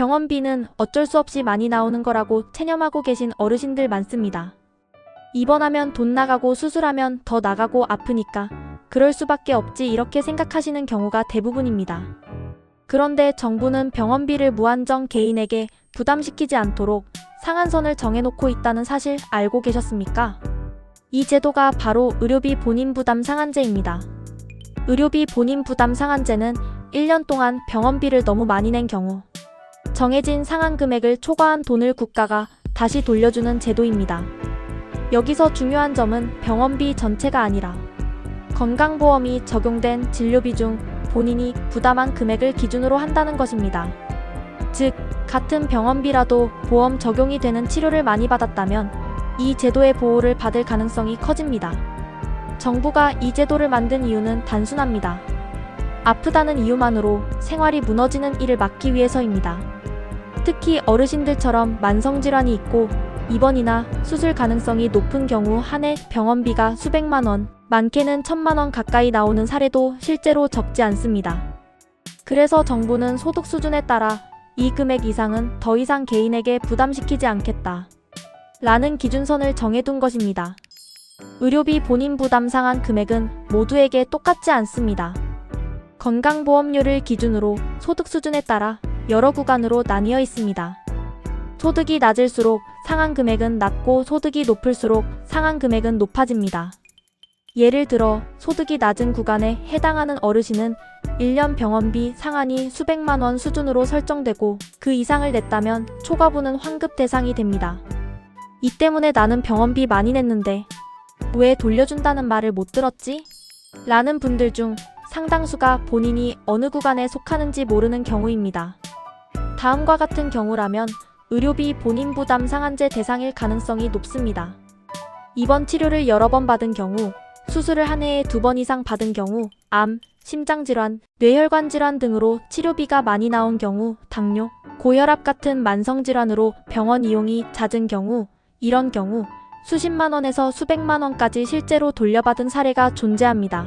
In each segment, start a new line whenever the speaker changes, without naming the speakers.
병원비는 어쩔 수 없이 많이 나오는 거라고 체념하고 계신 어르신들 많습니다. 입원하면 돈 나가고 수술하면 더 나가고 아프니까 그럴 수밖에 없지 이렇게 생각하시는 경우가 대부분입니다. 그런데 정부는 병원비를 무한정 개인에게 부담시키지 않도록 상한선을 정해놓고 있다는 사실 알고 계셨습니까? 이 제도가 바로 의료비 본인 부담 상한제입니다. 의료비 본인 부담 상한제는 1년 동안 병원비를 너무 많이 낸 경우 정해진 상한 금액을 초과한 돈을 국가가 다시 돌려주는 제도입니다. 여기서 중요한 점은 병원비 전체가 아니라 건강보험이 적용된 진료비 중 본인이 부담한 금액을 기준으로 한다는 것입니다. 즉, 같은 병원비라도 보험 적용이 되는 치료를 많이 받았다면 이 제도의 보호를 받을 가능성이 커집니다. 정부가 이 제도를 만든 이유는 단순합니다. 아프다는 이유만으로 생활이 무너지는 일을 막기 위해서입니다. 특히 어르신들처럼 만성질환이 있고 입원이나 수술 가능성이 높은 경우 한 해 병원비가 수백만 원, 많게는 천만 원 가까이 나오는 사례도 실제로 적지 않습니다. 그래서 정부는 소득 수준에 따라 이 금액 이상은 더 이상 개인에게 부담시키지 않겠다. 라는 기준선을 정해둔 것입니다. 의료비 본인 부담 상한 금액은 모두에게 똑같지 않습니다. 건강보험료를 기준으로 소득 수준에 따라 여러 구간으로 나뉘어 있습니다. 소득이 낮을수록 상한 금액은 낮고 소득이 높을수록 상한 금액은 높아집니다. 예를 들어 소득이 낮은 구간에 해당하는 어르신은 1년 병원비 상한이 수백만 원 수준으로 설정되고 그 이상을 냈다면 초과분은 환급 대상이 됩니다. 이 때문에 나는 병원비 많이 냈는데 왜 돌려준다는 말을 못 들었지? 라는 분들 중 상당수가 본인이 어느 구간에 속하는지 모르는 경우입니다. 다음과 같은 경우라면 의료비 본인 부담 상한제 대상일 가능성이 높습니다. 입원 치료를 여러 번 받은 경우, 수술을 한 해에 두 번 이상 받은 경우, 암, 심장질환, 뇌혈관 질환 등으로 치료비가 많이 나온 경우, 당뇨, 고혈압 같은 만성질환으로 병원 이용이 잦은 경우, 이런 경우 수십만 원에서 수백만 원까지 실제로 돌려받은 사례가 존재합니다.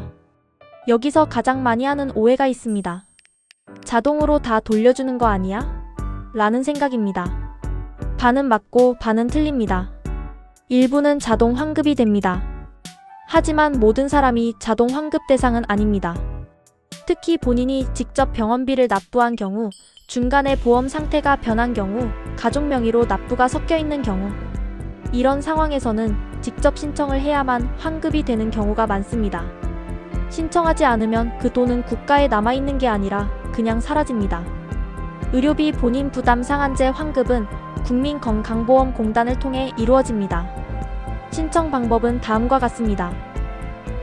여기서 가장 많이 하는 오해가 있습니다. 자동으로 다 돌려주는 거 아니야? 라는 생각입니다. 반은 맞고 반은 틀립니다. 일부는 자동 환급이 됩니다. 하지만 모든 사람이 자동 환급 대상은 아닙니다. 특히 본인이 직접 병원비를 납부한 경우, 중간에 보험 상태가 변한 경우, 가족 명의로 납부가 섞여 있는 경우, 이런 상황에서는 직접 신청을 해야만 환급이 되는 경우가 많습니다. 신청하지 않으면 그 돈은 국가에 남아있는 게 아니라 그냥 사라집니다. 의료비 본인 부담 상한제 환급은 국민건강보험공단을 통해 이루어집니다. 신청 방법은 다음과 같습니다.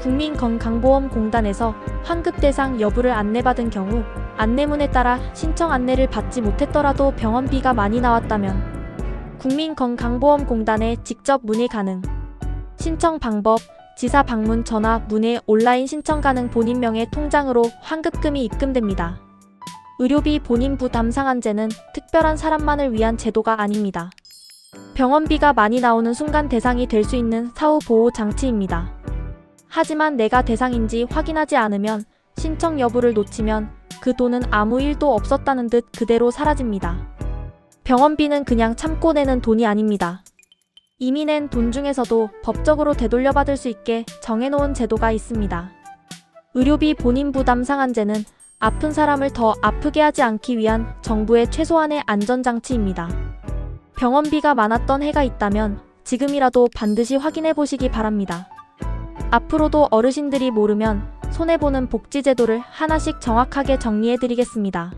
국민건강보험공단에서 환급 대상 여부를 안내받은 경우 안내문에 따라 신청 안내를 받지 못했더라도 병원비가 많이 나왔다면 국민건강보험공단에 직접 문의 가능. 신청 방법 지사 방문 전화 문의 온라인 신청 가능 본인 명의 통장으로 환급금이 입금됩니다. 의료비 본인 부담 상한제는 특별한 사람만을 위한 제도가 아닙니다. 병원비가 많이 나오는 순간 대상이 될 수 있는 사후 보호 장치입니다. 하지만 내가 대상인지 확인하지 않으면 신청 여부를 놓치면 그 돈은 아무 일도 없었다는 듯 그대로 사라집니다. 병원비는 그냥 참고 내는 돈이 아닙니다. 이미 낸 돈 중에서도 법적으로 되돌려받을 수 있게 정해놓은 제도가 있습니다. 의료비 본인 부담 상한제는 아픈 사람을 더 아프게 하지 않기 위한 정부의 최소한의 안전장치입니다. 병원비가 많았던 해가 있다면 지금이라도 반드시 확인해 보시기 바랍니다. 앞으로도 어르신들이 모르면 손해보는 복지제도를 하나씩 정확하게 정리해 드리겠습니다.